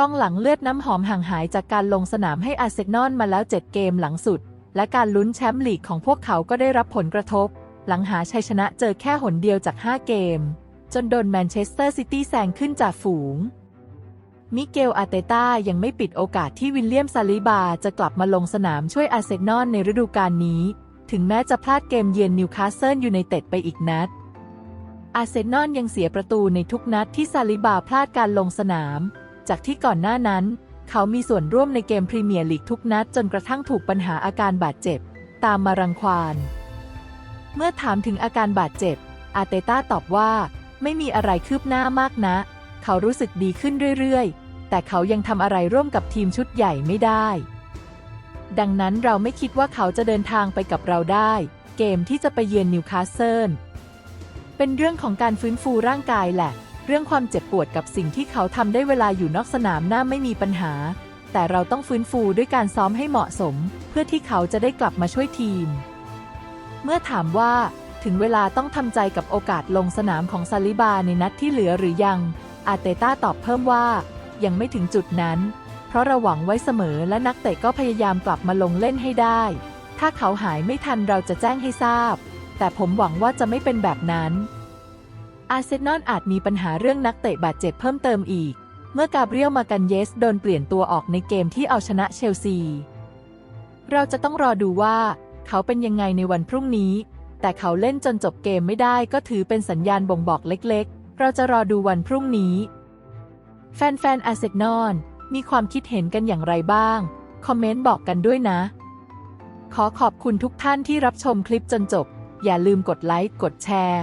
กองหลังเลือดน้ำหอมห่างหายจากการลงสนามให้อาร์เซนอลมาแล้ว 7 เกมหลังสุด และการลุ้นแชมป์ลีกของพวกเขาก็ได้รับผลกระทบ หลังหาชัยชนะเจอแค่หนเดียวจาก 5 เกม จนโดนแมนเชสเตอร์ซิตี้แซงขึ้นจากฝูง มิเกลอาเตต้ายังไม่ปิดโอกาสที่วิลเลียมซาลิบาจะกลับมาลงสนามช่วยอาร์เซนอลในฤดูกาลนี้ ถึงแม้จะพลาดเกมเยือนนิวคาสเซิลยูไนเต็ดไปอีกนัดอาร์เซนอลยังเสียประตูในทุกนัดที่ซาลิบาพลาดการลงสนาม จากที่ก่อนหน้านั้น เขามีส่วนร่วมในเกมพรีเมียร์ลีกทุกนัดจนกระทั่งถูกปัญหาอาการบาดเจ็บ ตามมารังควาน เมื่อถามถึงอาการบาดเจ็บ อาเตต้าตอบว่า ไม่มีอะไรคืบหน้ามากนะ เขารู้สึกดีขึ้นเรื่อยๆ แต่เขายังทำอะไรร่วมกับทีมชุดใหญ่ไม่ได้ ดังนั้นเราไม่คิดว่าเขาจะเดินทางไปกับเราได้ เกมที่จะไปเยือนนิวคาสเซิลเป็นเรื่องของการฟื้นฟูร่างกายแหละ เรื่องความเจ็บปวดกับสิ่งที่เขาทำได้เวลาอยู่นอกสนามน่าไม่มีปัญหา แต่เราต้องฟื้นฟูด้วยการซ้อมให้เหมาะสม เพื่อที่เขาจะได้กลับมาช่วยทีม เมื่อถามว่า ถึงเวลาต้องทำใจกับโอกาสลงสนามของซาลิบาในนัดที่เหลือหรือยัง อาเตต้าตอบเพิ่มว่า ยังไม่ถึงจุดนั้น เพราะเราหวังไว้เสมอและนักเตะก็พยายามกลับมาลงเล่นให้ได้ ถ้าเขาหายไม่ทันเราจะแจ้งให้ทราบ แต่ผมหวังว่าจะไม่เป็นแบบนั้น อาร์เซนอลอาจมีปัญหาเรื่องนักเตะบาดเจ็บเพิ่มเติมอีก เมื่อกาเบรียลมากันเยสโดนเปลี่ยนตัวออกในเกมที่เอาชนะเชลซี เราจะต้องรอดูว่า เขาเป็นยังไงในวันพรุ่งนี้ แต่เขาเล่นจนจบเกมไม่ได้ก็ถือเป็นสัญญาณบ่งบอกเล็กๆ เราจะรอดูวันพรุ่งนี้ แฟนๆอาร์เซนอลมีความคิดเห็นกันอย่างไรบ้าง คอมเมนต์บอกกันด้วยนะ ขอขอบคุณทุกท่านที่รับชมคลิปจนจบ อย่าลืมกดไลค์ กดแชร์